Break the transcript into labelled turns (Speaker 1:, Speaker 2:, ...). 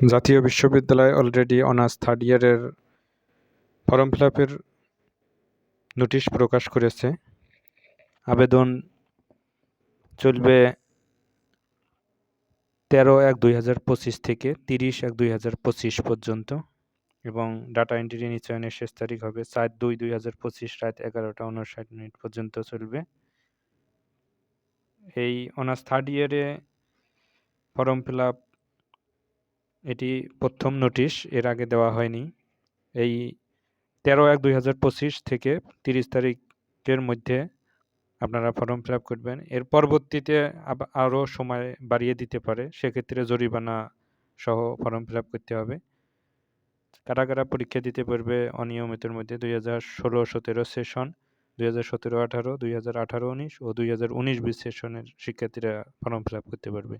Speaker 1: জাতীয় বিশ্ববিদ্যালয় already honours third ইয়ারের ফর্ম ফিল আপের নোটিশ প্রকাশ করেছে। আবেদন চলবে তেরো এক দুই হাজার পঁচিশ থেকে তিরিশ এক দুই হাজার পঁচিশ পর্যন্ত এবং ডাটা এন্ট্রি নিশ্চয়নের শেষ তারিখ হবে চার দুই দুই হাজার পঁচিশ রাত এগারোটা উনষাট মিনিট পর্যন্ত চলবে। এই অনার্স থার্ড ইয়ারে ফর্ম ফিল আপ এটি প্রথম নোটিশ, এর আগে দেওয়া হয়নি। এই তেরো এক দুই হাজার পঁচিশ থেকে তিরিশ তারিখের মধ্যে আপনারা ফর্ম ফিল আপ করবেন। এর পরবর্তীতে আরও সময় বাড়িয়ে দিতে পারে। সেক্ষেত্রে জরিমানা সহ ফর্ম ফিল আপ করতে হবে। কারা কারা পরীক্ষা দিতে পারবে অনিয়মিতের মধ্যে দুই হাজার ষোলো সতেরো সেশন, দুই হাজার সতেরো আঠারো, দুই হাজার আঠারো উনিশ ও দুই হাজার উনিশ বিশ সেশনের শিক্ষার্থীরা ফর্ম ফিল আপ করতে পারবে।